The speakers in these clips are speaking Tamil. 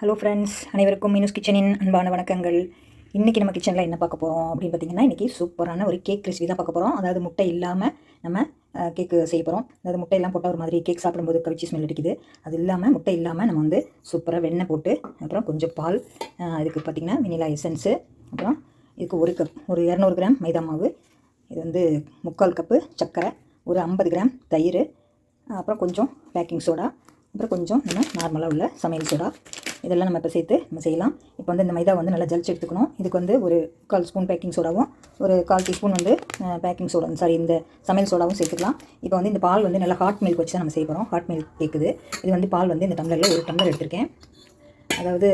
ஹலோ ஃப்ரெண்ட்ஸ் அனைவருக்கும் மீனூஸ் கிச்சனின் அன்பான வணக்கங்கள். இன்றைக்கி நம்ம கிச்சனில் என்ன பார்க்க போகிறோம் அப்படின்னு பார்த்தீங்கன்னா இன்றைக்கி சூப்பரான ஒரு கேக் ரெசிபி தான் பார்க்க போகிறோம் அதாவது முட்டை இல்லாமல் நம்ம கேக்கு செய்ய போகிறோம் அதாவது முட்டையெல்லாம் போட்டால் ஒரு மாதிரி கேக் சாப்பிடும்போது கவிச்சி ஸ்மெல் அடிக்குது. அது இல்லாமல் முட்டை இல்லாமல் நம்ம வந்து சூப்பராக வெண்ணெய் போட்டு அப்புறம் கொஞ்சம் பால் அதுக்கு இதுக்கு பார்த்திங்கன்னா வெனிலா எசன்ஸு அப்புறம் இதுக்கு ஒரு கப் ஒரு இரநூறு கிராம் மைதா மாவு இது வந்து முக்கால் கப்பு சர்க்கரை ஒரு ஐம்பது கிராம் தயிர் அப்புறம் கொஞ்சம் பேக்கிங் சோடா அப்புறம் கொஞ்சம் நம்ம நார்மலாக உள்ள சமையல் சோடா இதெல்லாம் நம்ம இப்போ சேர்த்து நம்ம செய்யலாம். இப்போ வந்து இந்த மைதா வந்து நல்லா ஜலிச்சு எடுத்துக்கணும். இதுக்கு வந்து ஒரு கால் ஸ்பூன் பேக்கிங் சோடாவும் ஒரு கால் டீஸ்பூன் வந்து பேக்கிங் சோடா சாரி இந்த சமையல் சோடாவும் சேர்த்துக்கலாம். இப்போ வந்து இந்த பால் வந்து நல்லா ஹாட் மில்க் வச்சு தான் நம்ம செய்ய போகிறோம் ஹாட் மில்க் கேட்குது இது வந்து பால் வந்து இந்த டம்ளரில் ஒரு டம்ளர் எடுத்திருக்கேன். அதாவது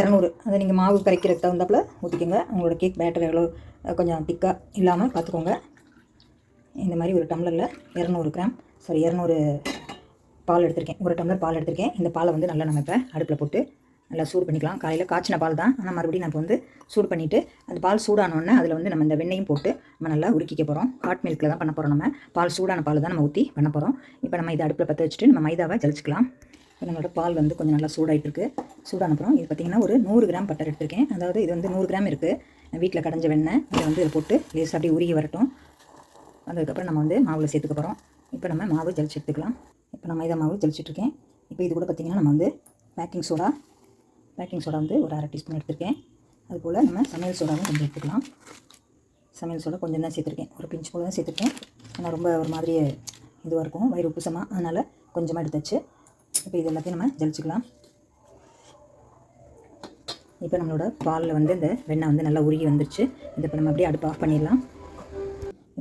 இரநூறு. அதை நீங்கள் மாவு கரைக்கிறதுக்கு தகுந்தாப்பில் ஊற்றிக்கோங்க உங்களோட கேக் பேட்டர் எவ்வளோ கொஞ்சம் திக்காக இல்லாமல் பார்த்துக்கோங்க இந்த மாதிரி ஒரு டம்ளரில் இரநூறு கிராம் சாரி இரநூறு பால் எடுத்திருக்கேன். ஒரு டம்ளர் பால் எடுத்திருக்கேன். இந்த பாலை வந்து நல்லா நம்ம இப்போ அடுப்பில் போட்டு நல்லா சூடு பண்ணிக்கலாம். காலையில் காய்ச்சின பால் தான். ஆனால் மறுபடியும் நம்ம வந்து சூடு பண்ணிவிட்டு அந்த பால் சூடானோடனே அதில் வந்து நம்ம இந்த வெண்ணெயும் போட்டு நம்ம நல்லா உருக்கிக்க போகிறோம் ஹாட் மில்கில் தான் பண்ண போகிறோம் நம்ம. பால் சூடான பால் தான் நம்ம ஊற்றி பண்ண போகிறோம் இப்போ நம்ம இதை அடுப்பில் பற்ற வச்சுட்டு நம்ம மைதாவை ஜலிச்சிக்கலாம். இப்போ நம்மளோட பால் வந்து கொஞ்சம் நல்லா சூடாயிட்டுருக்கு. சூடான அப்புறம் இது பார்த்திங்கன்னா ஒரு நூறு கிராம் பட்டர் எடுத்திருக்கேன். அதாவது இது வந்து நூறு கிராம் இருக்குது வீட்டில் கடைஞ்ச வெண்ணெய். இதை வந்து இதை போட்டு லேசாக அப்படியே உருகி வரட்டும். அதுக்கப்புறம் நம்ம வந்து மாவில் சேர்த்துக்க போகிறோம் இப்போ நம்ம மாவு ஜலிச்சு எடுத்துக்கலாம். இப்போ நான் மைதா மாவு தெளிச்சிட்ருக்கேன். இப்போ இது கூட பார்த்திங்கன்னா நம்ம வந்து பேக்கிங் சோடா பேக்கிங் சோடா வந்து ஒரு அரை டீஸ்பூன் எடுத்திருக்கேன். அதுபோல் நம்ம சமையல் சோடாவும் கொஞ்சம் எடுத்துக்கலாம். சமையல் சோடா கொஞ்சம் தான் சேர்த்துருக்கேன். ஒரு பிஞ்ச் போல தான் சேர்த்துருக்கேன். ஆனால் ரொம்ப ஒரு மாதிரி இதுவாக இருக்கும். வயிறு உப்புசமாக அதனால் கொஞ்சமாக எடுத்தாச்சு. இப்போ இது எல்லாத்தையும் நம்ம ஜலிச்சுக்கலாம் இப்போ நம்மளோட பாலில் வந்து இந்த வெண்ணெய் வந்து நல்லா உருகி வந்துருச்சு. இந்த இப்போ நம்ம அப்படியே அடுப்பு ஆஃப் பண்ணிடலாம்.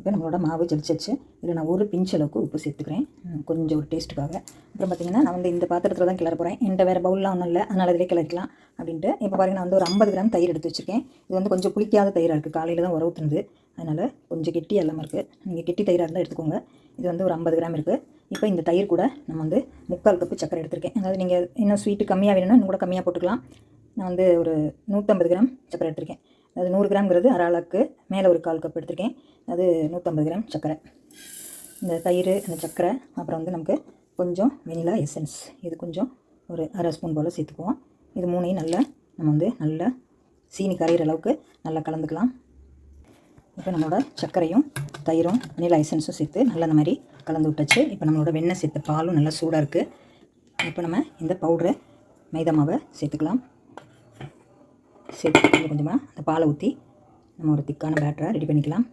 இப்போ நம்மளோட மாவு ஜலிச்சிச்சு இதில் நான் ஒரு பிஞ்ச் அளவுக்கு உப்பு சேர்த்துக்கிறேன். கொஞ்சம் ஒரு டேஸ்ட்டுக்காக அப்புறம் பார்த்தீங்கன்னா நான் வந்து இந்த பாத்திரத்தில் தான் கிளற போகிறேன் என்கிட்ட வேறு பவுல்லாம் ஒன்றும் இல்லை. அதனால் அதிலே கிளறிக்கலாம் அப்படின்ட்டு. இப்போ பாருங்க நான் வந்து ஒரு ஐம்பது கிராம் தயிர் எடுத்து வச்சுருக்கேன். இது வந்து கொஞ்சம் புளிக்காத தயிராக இருக்குது காலையில் தான் உறவுத்துனது அதனால் கொஞ்சம் கெட்டி எல்லாமே இருக்குது நீங்கள் கெட்டி தயிராக இருந்தால் எடுத்துக்கோங்க. இது வந்து ஒரு ஐம்பது கிராம் இருக்குது இப்போ இந்த தயிர் கூட நம்ம வந்து முக்கால் கப்பு சக்கரை எடுத்திருக்கேன். அதாவது நீங்கள் இன்னும் ஸ்வீட்டு கம்மியாக வேணும்னா இன்னும் கூட கம்மியாக போட்டுக்கலாம். நான் வந்து ஒரு நூற்றம்பது கிராம் சக்கரை எடுத்திருக்கேன். அது நூறு கிராம்ங்கிறது அரை அளவுக்கு மேலே ஒரு கால் கப் எடுத்திருக்கேன். அது நூற்றம்பது கிராம் சக்கரை இந்த தயிர் அந்த சர்க்கரை அப்புறம் வந்து நமக்கு கொஞ்சம் வெனிலா எசன்ஸ். இது கொஞ்சம் ஒரு அரை ஸ்பூன் போல் சேர்த்துக்குவோம். இது மூணையும் நல்லா நம்ம வந்து நல்லா சீனி கரையிற அளவுக்கு நல்லா கலந்துக்கலாம். இப்போ நம்மளோட சர்க்கரையும் தயிரும் வெனிலா எசன்ஸும் சேர்த்து நல்லா அந்த மாதிரி கலந்து விட்டாச்சு. இப்போ நம்மளோட வெண்ணெய் சேர்த்த பாலும் நல்லா சூடாக இருக்குது இப்போ நம்ம இந்த பவுடரை மைதா மாவை சேர்த்துக்கலாம். சேர்த்து கொஞ்சம் கொஞ்சமாக இப்போ பாலை ஊற்றி நம்ம ஒரு திக்கான பேட்டரை ரெடி பண்ணிக்கலாம்.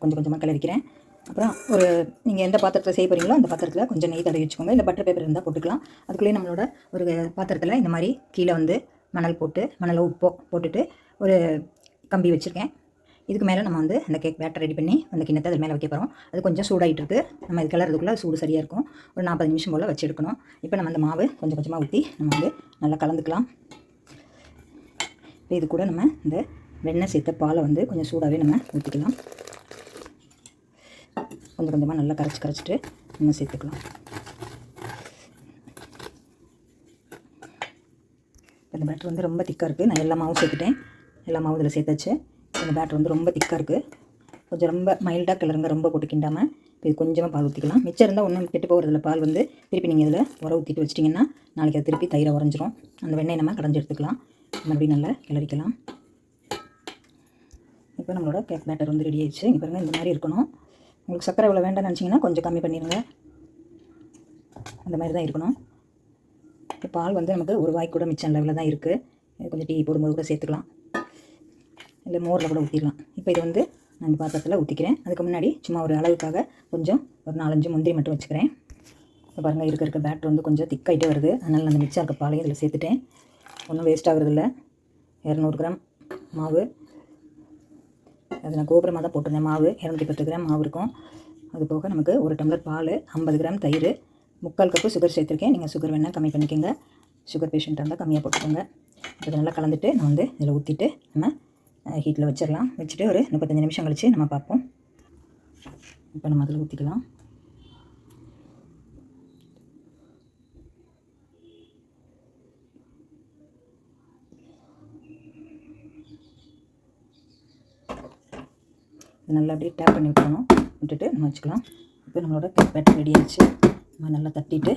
கொஞ்சம் கொஞ்சமாக கிளறிக்கிறேன். அப்புறம் ஒரு நீங்கள் எந்த பாத்திரத்தில் செய்ய போகிறீங்களோ அந்த பாத்திரத்தில் கொஞ்சம் நெய் தடவி வச்சுக்கோங்க. இல்லை பட்டர் பேப்பர் இருந்தால் போட்டுக்கலாம். அதுக்குள்ளேயே நம்மளோட ஒரு பாத்திரத்தில் இந்த மாதிரி கீழே வந்து மணல் போட்டு மணலை உப்போ போட்டுட்டு ஒரு கம்பி வச்சுருக்கேன். இதுக்கு மேலே நம்ம வந்து அந்த கேக் பேட்டர் ரெடி பண்ணி அந்த கிண்ணத்தை அது மேலே வைக்க போகிறோம் அது கொஞ்சம் சூடாகிட்டு இருக்குது நம்ம இது கிளறதுக்குள்ளே சூடு சரியாக இருக்கும். ஒரு நாற்பது நிமிஷம் போல் வச்சுருக்கணும் இப்போ நம்ம அந்த மாவு கொஞ்சம் கொஞ்சமாக ஊற்றி நம்ம வந்து நல்லா கலந்துக்கலாம். இப்போ இது கூட நம்ம இந்த வெண்ணெய் சேர்த்த பாலை வந்து கொஞ்சம் சூடாகவே நம்ம ஊற்றிக்கலாம். கொஞ்சம் கொஞ்சமாக நல்லா கரைச்சி கரைச்சிட்டு நம்ம சேர்த்துக்கலாம். இந்த பேட்டர் வந்து ரொம்ப திக்காக இருக்குது நான் எல்லா மாவும் சேர்த்துட்டேன். எல்லா மாவும் இதில் சேர்த்தாச்சு. இந்த பேட்டர் வந்து ரொம்ப திக்காக இருக்குது கொஞ்சம் ரொம்ப மைல்டாக கிளறுங்க ரொம்ப போட்டு கிண்டாமல் இப்போ இது கொஞ்சமாக பால் ஊற்றிக்கலாம் மிச்சம் இருந்தால் ஒன்றும் கெட்டு போகிறதுல பால் வந்து திருப்பி நீங்கள் இதில் உர ஊற்றிட்டு வச்சிட்டிங்கன்னா நாளைக்கு அது திருப்பி தயிரை உறைஞ்சிரும். அந்த வெண்ணெய் நம்ம கடைஞ்சி எடுத்துக்கலாம். மறுபடியும் நல்லா கிளறிக்கலாம். இப்போ நம்மளோட கேக் பேட்டர் வந்து ரெடி ஆயிடுச்சு. இங்கே பாருங்கள் இந்த மாதிரி இருக்கணும். உங்களுக்கு சக்கரை இவ்வளோ வேண்டாம்னு நினச்சிங்கன்னா கொஞ்சம் கம்மி பண்ணிடுங்க அந்த மாதிரி தான் இருக்கணும். இப்போ பால் வந்து நமக்கு ஒரு வாய் கூட மிச்சம் லெவலில் தான் இருக்குது கொஞ்சம் டீ போடும்போது கூட சேர்த்துக்கலாம். இல்லை மோரில் கூட ஊற்றிடலாம் இப்போ இது வந்து நான் இந்த பாத்திரத்தில் ஊற்றிக்கிறேன் அதுக்கு முன்னாடி சும்மா ஒரு அளவுக்காக கொஞ்சம் ஒரு நாலஞ்சு முந்திரி மட்டும் வச்சுக்கிறேன். இப்போ பாருங்கள் இருக்க இருக்க பேட்டர் வந்து கொஞ்சம் திக்காயிட்டே வருது. அதனால் நான் அந்த மிச்சம் இருக்க பாலையும் இதில் சேர்த்துட்டேன். ஒன்றும் வேஸ்ட் ஆகுறதில்ல. இரநூறு கிராம் மாவு. அது நான் கோபுரமாக தான் போட்டிருந்தேன். மாவு இரநூத்தி பத்து கிராம் மாவு இருக்கும். அது போக நமக்கு ஒரு டம்ளர் பால் ஐம்பது கிராம் தயிர் முக்கால் கப்பு சுகர் சேர்த்துருக்கேன். நீங்கள் சுகர் வேணால் கம்மி பண்ணிக்கோங்க. சுகர் பேஷண்ட்டாக இருந்தால் கம்மியாக போட்டுக்கோங்க. இப்போ நல்லா கலந்துட்டு நான் வந்து இதில் ஊற்றிட்டு நம்ம ஹீட்டில் வச்சிடலாம் வச்சுட்டு ஒரு முப்பத்தஞ்சு நிமிஷம் கழித்து நம்ம பார்ப்போம். இப்போ நம்ம அதில் ஊற்றிக்கலாம் இது நல்லா அப்படியே டேப் பண்ணி விட்டுறணும். விட்டுட்டு நம்ம வச்சுக்கலாம். இப்போ நம்மளோட கேக் பேட்டர் ரெடி ஆச்சு. நம்ம நல்லா தட்டிட்டு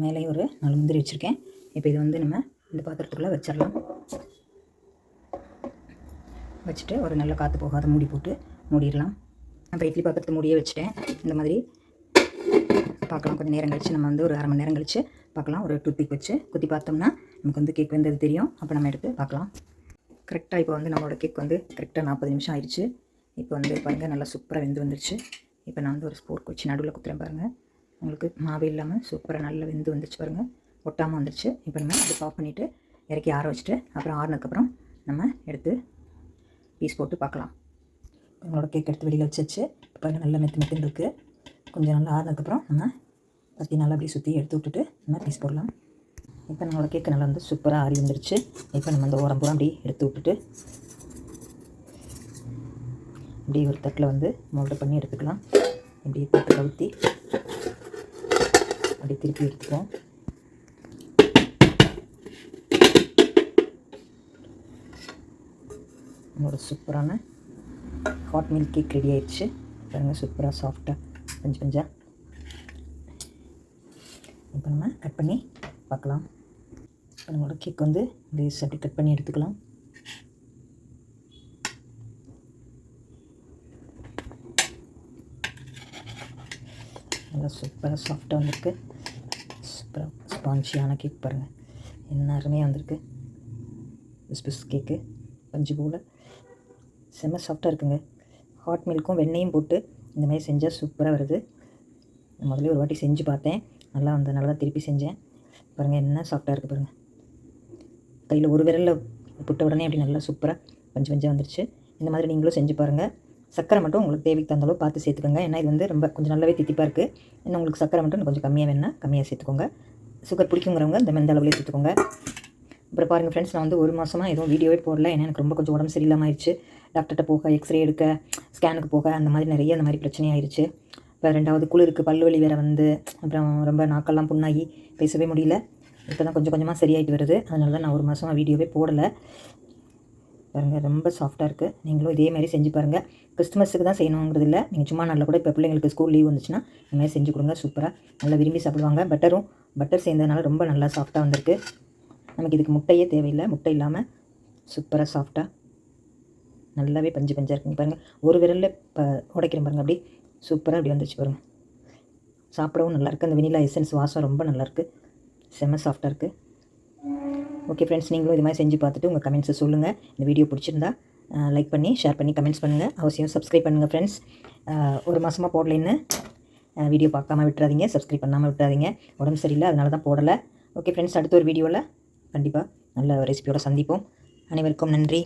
மேலேயும் ஒரு நாலு முந்திரி வச்சுருக்கேன். இப்போ இது வந்து நம்ம இந்த பாத்திரத்துக்குள்ளே வச்சிடலாம். வச்சுட்டு ஒரு நல்ல காற்று போகாத மூடி போட்டு மூடிடலாம். அப்போ இட்லி பாத்திரத்தை மூடியே வச்சுட்டேன். இந்த மாதிரி பார்க்கலாம். கொஞ்சம் நேரம் கழிச்சு நம்ம வந்து ஒரு அரை மணி நேரம் கழிச்சு பார்க்கலாம். ஒரு டூத்பிக் வச்சு குத்தி பார்த்தோம்னா நமக்கு வந்து கேக் வெந்தது தெரியும். அப்போ நம்ம எடுத்து பார்க்கலாம். கரெக்டாக இப்போ வந்து நம்மளோட கேக் வந்து கரெக்டாக நாற்பது நிமிஷம் ஆயிடுச்சு. இப்போ வந்து பாருங்கள் நல்லா சூப்பராக வெந்து வந்துருச்சு. இப்போ நான் வந்து ஒரு ஸ்போர்க் வச்சு நடுவில் குத்துறேன் பாருங்கள் உங்களுக்கு மாவு இல்லாமல் சூப்பராக நல்லா வெந்து வந்துருச்சு பாருங்கள் ஒட்டாமல் வந்துருச்சு. இப்போ நம்ம அடுப்பு ஆஃப் பண்ணிவிட்டு இறக்கி ஆற வச்சுட்டு அப்புறம் ஆறுனதுக்கப்புறம் நம்ம எடுத்து பீஸ் போட்டு பார்க்கலாம். உங்களோட கேக் எடுத்து வெளியில் வச்சு இப்போ பாருங்கள் நல்லா மெத்து மெத்துன்னு இருக்குது கொஞ்சம் நல்லா ஆறுனதுக்கப்புறம் நம்ம பற்றி நல்லா அப்படியே சுற்றி எடுத்து விட்டுட்டு நம்ம பீஸ் போடலாம். இப்போ நம்மளோட கேக்கு நல்லா வந்து சூப்பராக ஆறி வந்துருச்சு. இப்போ நம்ம அந்த ஓரம் பூரா அப்படியே எடுத்து விட்டுட்டு இப்படி ஒரு தட்டில் வந்து மோல்டு பண்ணி எடுத்துக்கலாம். இப்படி போட்டு கவுத்தி அப்படியே திருப்பி எடுத்துக்குவோம் நம்மளோட சூப்பரான ஹாட் மில்க் கேக் ரெடி ஆயிடுச்சு. பாருங்கள் சூப்பராக சாஃப்டாக பஞ்சு பஞ்சாக இப்போ நம்ம கட் பண்ணி பார்க்கலாம். இப்போ நம்மளோட கேக் வந்து லேஸ் அப்படி கட் பண்ணி எடுத்துக்கலாம். நல்லா சூப்பராக சாஃப்டாக வந்திருக்கு. சூப்பராக ஸ்பான்ஜியான கேக் பாருங்கள் என்ன அருமையாக வந்திருக்கு. பிஸ் பிஸ் கேக்கு பஞ்சு போல். செம்ம சாஃப்டாக இருக்குங்க. ஹாட் மில்க்கும் வெண்ணெயும் போட்டு இந்த மாதிரி செஞ்சால் சூப்பராக வருது. முதல்ல ஒரு வாட்டி செஞ்சு பார்த்தேன். நல்லா வந்ததுனால தான் திருப்பி செஞ்சேன். பாருங்கள் என்ன சாஃப்டாக இருக்குது பாருங்கள் கையில் ஒரு விரலில் புட்ட உடனே அப்படி நல்லா சூப்பராக பஞ்சு பஞ்சாக வந்துருச்சு. இந்த மாதிரி நீங்களும் செஞ்சு பாருங்கள் சக்கரை மட்டும் உங்களுக்கு தேவைக்கு தகுந்த அளவு பார்த்து சேர்த்துக்கோங்க. ஏன்னா இது வந்து ரொம்ப கொஞ்சம் நல்லாவே தித்திப்பாக இருக்குது இன்னும் உங்களுக்கு சக்கரை மட்டும் கொஞ்சம் கம்மியாக வேணால் கம்மியாக சேர்த்துக்கோங்க. சுகர் பிடிக்குங்கிறவங்க இந்த மெந்த அளவுலேயே சேர்த்துக்கோங்க. அப்புறம் பாருங்கள் ஃப்ரெண்ட்ஸ் நான் வந்து ஒரு மாதமாக எதுவும் வீடியோவே போடல. ஏன்னா எனக்கு ரொம்ப கொஞ்சம் உடம்பு சரியில்லாமல் ஆயிடுச்சு டாக்டர்கிட்ட போக எக்ஸ்ரே எடுக்க ஸ்கேனுக்கு போக அந்த மாதிரி நிறைய அந்த மாதிரி பிரச்சனை ஆயிடுச்சு இப்போ ரெண்டாவது குளிருக்கு பல்லு வலி வேறு வந்து அப்புறம் ரொம்ப நாக்கெல்லாம் புண்ணாகி பேசவே முடியல. இப்போ தான் கொஞ்சம் கொஞ்சமாக சரியாயிட்டு வருது. அதனால தான் நான் ஒரு மாதமாக வீடியோவே போடலை. பாருங்கள் ரொம்ப சாஃப்டாக இருக்குது நீங்களும் இதே மாதிரி செஞ்சு பாருங்கள் கிறிஸ்துமஸுக்கு தான் செய்யணுங்கிறது இல்லை. நீங்கள் சும்மா நல்லா கூட இப்போ பிள்ளைங்களுக்கு ஸ்கூல் லீவ் வந்துச்சுன்னா இந்த மாதிரி செஞ்சு கொடுங்க சூப்பராக நல்லா விரும்பி சாப்பிடுவாங்க. பட்டரும் பட்டர் சேர்ந்ததுனால ரொம்ப நல்லா சாஃப்டாக வந்திருக்கு. நமக்கு இதுக்கு முட்டையே தேவையில்லை. முட்டை இல்லாமல் சூப்பராக சாஃப்டாக நல்லாவே பஞ்சு பஞ்சாக இருக்குங்க பாருங்கள் ஒரு விரலில் இப்போ உடைக்கிறேன் பாருங்கள் அப்படி. சூப்பராக அப்படி வந்துச்சு பாருங்கள் சாப்பிடவும் நல்லாயிருக்கு அந்த வெனிலா எசன்ஸ் வாசம் ரொம்ப நல்லாயிருக்கு செம்ம சாஃப்டாக இருக்குது ஓகே ஃப்ரெண்ட்ஸ் நீங்களும் இது மாதிரி செஞ்சு பார்த்துட்டு உங்கள் கமெண்ட்ஸை சொல்லுங்கள் இந்த வீடியோ பிடிச்சிருந்தா லைக் பண்ணி ஷேர் பண்ணி கமெண்ட்ஸ் பண்ணுங்கள் அவசியம் சப்ஸ்கிரைப் பண்ணுங்கள் ஃப்ரெண்ட்ஸ் ஒரு மாதமாக போடலைன்னு வீடியோ பார்க்காம விட்டுறாதீங்க. சப்ஸ்கிரைப் பண்ணாமல் விட்டுறாதீங்க. உடம்பு சரியில்லை அதனால தான் போடலை. ஓகே ஃப்ரெண்ட்ஸ் அடுத்த ஒரு வீடியோவில் கண்டிப்பாக நல்ல ரெசிபியோட சந்திப்போம். அனைவருக்கும் நன்றி.